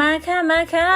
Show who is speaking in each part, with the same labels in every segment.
Speaker 1: มาค่ะมาค่ะ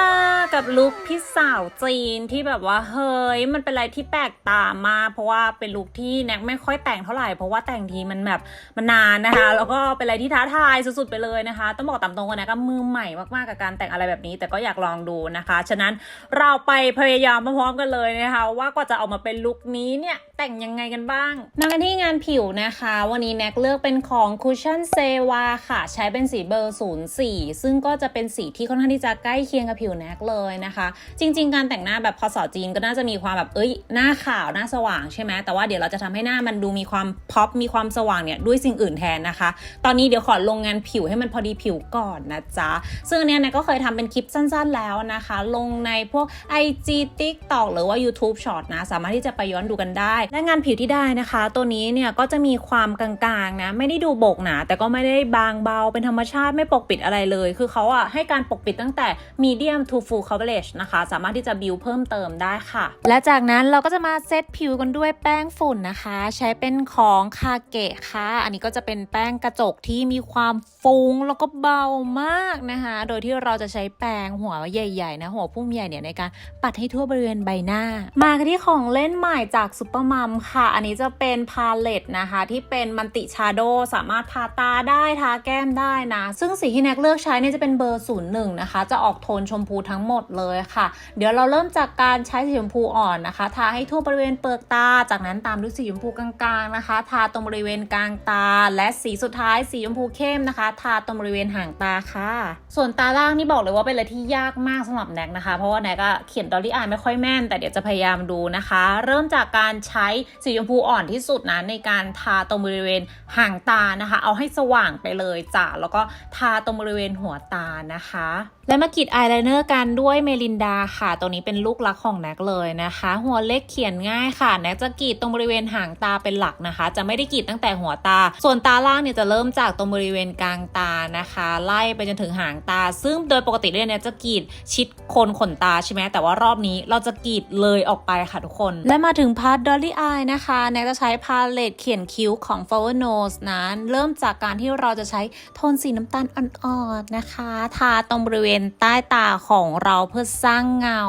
Speaker 1: กับลุคพี่สาวจีนที่แบบว่าเฮ้ยมันเป็นอะไรที่แปลกตามากเพราะว่าเป็นลุคที่แน็กไม่ค่อยแต่งเท่าไหร่เพราะว่าแต่งทีมันแบบมันนานนะคะ แล้วก็เป็นอะไรที่ท้าทายสุดๆไปเลยนะคะ ต้องบอกตามตรงว่าน็กก็มือใหม่มากๆกับการแต่งอะไรแบบนี้ แต่ก็อยากลองดูนะคะ ฉะนั้นเราไปพยายามมาพร้อมกันเลยนะคะ ว่ากว่าจะออกมาเป็นลุคนี้เนี่ย แต่งยังไงกันบ้าง มากันที่งานผิวนะคะ วันนี้แน็กเลือกเป็นของ Cushion s e w a ค่ะ ใช้เป็นสีเบอร์ 04 ซึ่งก็จะเป็นสีที่ค่อนข้างที่จะใกล้เคียงกับผิวแน็กเลยนะคะ จริง ๆ การแต่งหน้าแบบพอสอจีนก็น่าจะมีความแบบเอ้ยหน้าขาวหน้าสว่างใช่ไหมแต่ว่าเดี๋ยวเราจะทำให้หน้ามันดูมีความพ็อปมีความสว่างเนี่ยด้วยสิ่งอื่นแทนนะคะ ตอนนี้เดี๋ยวขอลงงานผิวให้มันพอดีผิวก่อนนะจ๊ะซึ่งอันเนี้ยแน็กก็เคยทำเป็นคลิปสั้น ๆ แล้วนะคะ ลงในพวก IG TikTok หรือว่า YouTube Short นะสามารถที่จะไปย้อนดูกันได้และงานผิวที่ได้นะคะ ตัวนี้เนี่ยก็จะมีความกลางๆนะไม่ได้ดูโบกหนาแต่ก็ไม่ได้บางเบาเป็นธรรมชาติไม่ปกปิดอะไรเลย คือเขาอะให้การปกปิดตั้งแต่ medium to full coverage นะคะ สามารถที่จะบิวเพิ่มเติมได้ค่ะ และจากนั้นเราก็จะมาเซตผิวกันด้วยแป้งฝุ่นนะคะ ใช้เป็นของคาเกะค่ะ อันนี้ก็จะเป็นแป้งกระจกที่มีความฟุ้งแล้วก็เบามากนะคะ โดยที่เราจะใช้แป้งหัวใหญ่ๆนะหัวพุ่มใหญ่เนี่ยในการปัดให้ทั่วบริเวณใบหน้า มาที่ของเล่นใหม่จากซุปเปอร์มัมค่ะ อันนี้จะเป็นพาเลตนะคะ ที่เป็นมันติชาโดสามารถทาตาได้ทาแก้มได้นะ ซึ่งสีที่แน็กเลือกใช้เนี่ยจะเป็นเบอร์01นะคะ จะออกโทนชมพูทั้งหมดเลยค่ะ เดี๋ยวเราเริ่มจากการใช้สีชมพูอ่อนนะคะ ทาให้ทั่วบริเวณเปลือกตา จากนั้นตามด้วยสีชมพูกลางๆนะคะ ทาตรงบริเวณกลางตา และสีสุดท้ายสีชมพูเข้มนะคะ ทาตรงบริเวณห่างตาค่ะ ส่วนตาล่างนี่บอกเลยว่าเป็นอะไรที่ยากมากสำหรับแน็กนะคะ เพราะว่าแน็กเขียนดอลลี่อายไม่ค่อยแม่น แต่เดี๋ยวจะพยายามดูนะคะ เริ่มจากการใช้สีชมพูอ่อนที่สุดนะในการทาตรงบริเวณห่างตานะคะ เอาให้สว่างไปเลยจ้ะแล้วก็ทาตรงบริเวณหัวตานะคะ และมากรีดอายไลเนอร์กันด้วยเมลินดาค่ะ ตัวนี้เป็นลูกรักของแน็กเลยนะคะ หัวเล็กเขียนง่ายค่ะแน็กจะกรีดตรงบริเวณหางตาเป็นหลักนะคะ จะไม่ได้กรีดตั้งแต่หัวตา ส่วนตาล่างเนี่ยจะเริ่มจากตรงบริเวณกลางตานะคะ ไล่ไปจนถึงหางตา ซึ่งโดยปกติเนี่ยแน็กจะกรีดชิดโคนขนตาใช่ไหมแต่ว่ารอบนี้เราจะกรีดเลยออกไปค่ะทุกคน และมาถึงพาร์ทดอลลี่อนะคะแนกจะใช้พาเลตเขียนคิ้วของ f o w e r Nose นะเริ่มจากการที่เราจะใช้โทนสีน้ำตาลอ่อนๆนะคะ ทาตรงบริเวณใต้ตาของเราเพื่อสร้างเงา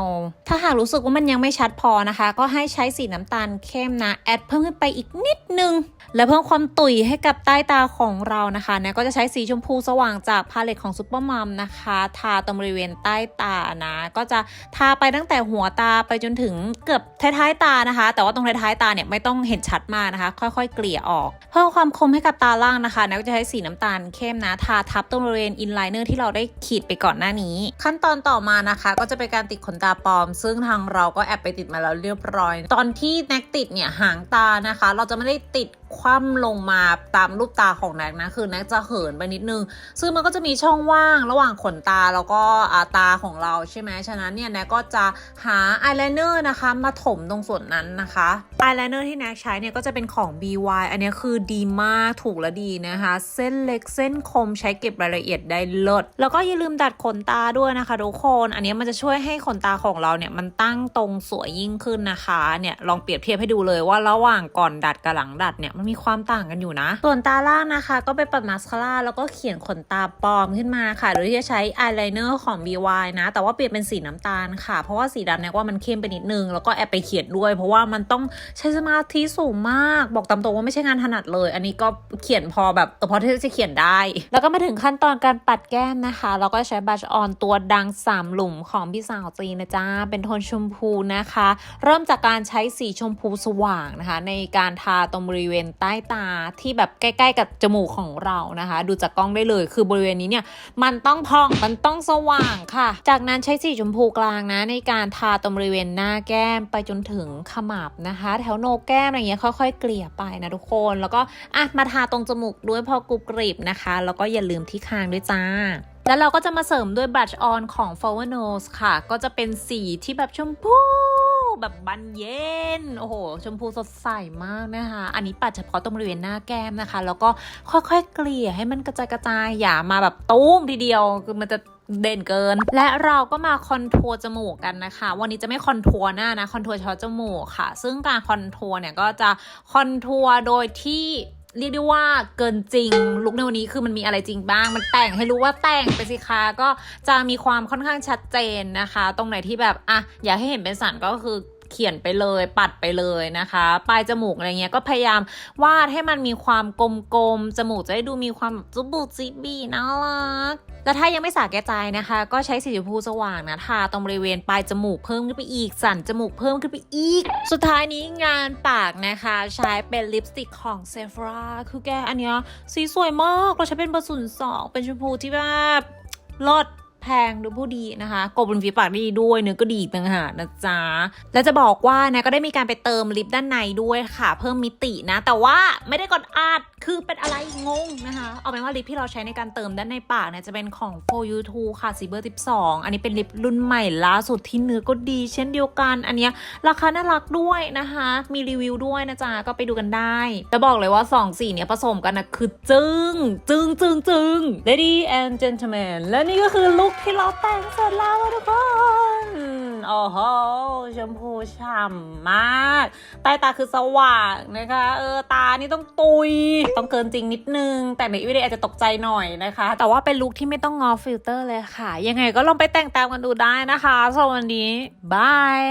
Speaker 1: ถ้าหากรู้สึกว่ามันยังไม่ชัดพอนะคะ ก็ให้ใช้สีน้ำตาลเข้มนะ แอดเพิ่มขึ้นไปอีกนิดนึง และเพิ่มความตุ๋ยให้กับใต้ตาของเรานะคะเนี่ยก็จะใช้สีชมพูสว่างจากพาเลตของซูเปอร์มัมนะคะ ทาตรงบริเวณใต้ตานะ ก็จะทาไปตั้งแต่หัวตาไปจนถึงเกือบท้ายๆตานะคะ แต่ว่าตรงท้ายๆตาเนี่ยไม่ต้องเห็นชัดมากนะคะ ค่อย ๆ เกลี่ยออกเพิ่มความคมให้กับตาล่างนะคะแน็กก็จะใช้สีน้ำตาลเข้มนะทาทับตรงบริเวณอินไลเนอร์ที่เราได้ขีดไปก่อนหน้านี้ ขั้นตอนต่อมานะคะ ก็จะเป็นการติดขนตาปลอม ซึ่งทางเราก็แอบไปติดมาแล้วเรียบร้อย ตอนที่แน็กติดเนี่ยหางตานะคะ เราจะไม่ได้ติดคว่ำลงมาตามรูปตาของแน็กนะคือแน็กจะเหินไปนิดนึง ซึ่งมันก็จะมีช่องว่างระหว่างขนตาแล้วก็าตาของเราใช่ไหมฉะนั้นเนี่ยแน็กก็จะหาอายไลเนอร์นะคะมาถมตรงส่วนนั้นนะคะอายไลเนอร์ที่แน็กใช้เนี่ยก็จะเป็นของ BY อันนี้คือดีมากถูกและดีนะคะ เส้นเล็กเส้นคมใช้เก็บรายละเอียดได้เลิศแล้วก็อย่าลืมดัดขนตาด้วยนะคะทุกคนอันนี้มันจะช่วยให้ขนตาของเราเนี่ยมันตั้งตรงสวยยิ่งขึ้นนะคะเนี่ยลองเปรียบเทียบให้ดูเลยว่าระหว่างก่อนดัดกับหลังดัดเนี่ยมันมีความต่างกันอยู่นะ ส่วนตาล่างนะคะ ก็ไปปัดมาสคาร่าแล้วก็เขียนขนตาปลอมขึ้นมาค่ะ โดยที่จะใช้อายไลเนอร์ของ BY นะ แต่ว่าเปลี่ยนเป็นสีน้ำตาลค่ะ เพราะว่าสีดำเนี่ยว่ามันเข้มไปนิดนึง แล้วก็แอบไปเขียนด้วย เพราะว่ามันต้องใช้สมาธิสูงมาก บอกตามตรงว่าไม่ใช่งานถนัดเลย อันนี้ก็เขียนพอแบบเออพอที่จะเขียนได้ แล้วก็มาถึงขั้นตอนการปัดแก้มนะคะเราก็ใช้บัชออนตัวดังสามหลุมของพี่สาวจีนนะจ๊ะ เป็นโทนชมพูนะคะ เริ่มจากการใช้สีชมพูสว่างนะคะ ในการทาตรงบริเวณใต้ตาที่แบบใกล้ ๆ กับจมูกของเรานะคะ ดูจากกล้องได้เลยคือบริเวณนี้เนี่ยมันต้องพองมันต้องสว่างค่ะ จากนั้นใช้สีชมพูกลางนะ ในการทาตรงบริเวณหน้าแก้มไปจนถึงขมับนะคะ แถวโหนกแก้มอะไรเงี้ยค่อยๆเกลี่ยไปนะทุกคนแล้วก็อะมาทาตรงจมูกด้วยพอกรุบกริบนะคะ แล้วก็อย่าลืมที่คางด้วยจ้าแล้วเราก็จะมาเสริมด้วยบัชออนของ Flower Nose ค่ะ ก็จะเป็นสีที่แบบชมพู แบบบานเย็น โอ้โห ชมพูสดใสมากนะคะ อันนี้ปัดเฉพาะตรงบริเวณหน้าแก้มนะคะ แล้วก็ค่อยๆเกลี่ยให้มันกระจายกระจายอย่ามาแบบตุ้มทีเดียวคือมันจะเด่นเกิน และเราก็มาคอนทัวร์จมูกกันนะคะ วันนี้จะไม่คอนทัวร์หน้านะ คอนทัวร์เฉพาะจมูกค่ะ ซึ่งการคอนทัวร์เนี่ยก็จะคอนทัวร์โดยที่ เรียกได้ว่าเกินจริงลุคในวันนี้คือมันมีอะไรจริงบ้าง มันแต่งให้รู้ว่าแต่งไปสิคะก็จะมีความค่อนข้างชัดเจนนะคะ ตรงไหนที่แบบอะอยากให้เห็นเป็นสันก็คือ เขียนไปเลยปัดไปเลยนะคะ ปลายจมูกอะไรเงี้ยก็พยายามวาดให้มันมีความกลมๆจมูกจะได้ดูมีความจุบุจิบีน่ารักแล้วถ้ายังไม่สาแก่ใจนะคะ ก็ใช้สีชมพูสว่างนะทาตรงบริเวณปลายจมูกเพิ่มขึ้นไปอีก สันจมูกเพิ่มขึ้นไปอีก สุดท้ายนี้งานปากนะคะ ใช้เป็นลิปสติกของเซฟราคือแกอันเนี้ยสีสวยมากเราใช้เป็นเบอร์ศูนย์สองเป็นชมพูที่แบบลด แพงดูผู้ดีนะคะกบบนฝีปากได้ดีด้วยเนื้อก็ดีต่างหากนะจ๊ะ แล้วจะบอกว่านะก็ได้มีการไปเติมลิปด้านในด้วยค่ะ เพิ่มมิตินะ แต่ว่าไม่ได้กดอัดคือเป็นอะไรงงนะคะ เอาเป็นว่าลิปที่เราใช้ในการเติมด้านในปากเนี่ยจะเป็นของ For You 2ค่ะสีเบอร์ 12 อันนี้เป็นลิปรุ่นใหม่ล่าสุดที่เนื้อก็ดีเช่นเดียวกัน อันนี้ราคาน่ารักด้วยนะคะ มีรีวิวด้วยนะจ๊ะก็ไปดูกันได้แต่บอกเลยว่า2สีเนี่ยผสมกันนะคือจึง้งจึ้งจึ้งจึ้ง Lady and Gentlemen และนี่ก็คือลุคที่เราแต่งเสร็จแล้วทุกคนโอ้โหชมพูฉ่ำมาก ใต้ตาคือสว่างนะคะ เออตานี่ต้องตุย ต้องเกินจริงนิดนึง แต่ในวิดีโออาจจะตกใจหน่อยนะคะ แต่ว่าเป็นลุคที่ไม่ต้องงอฟิลเตอร์เลยค่ะ ยังไงก็ลองไปแต่งตามกันดูได้นะคะสำหรับวันนี้บาย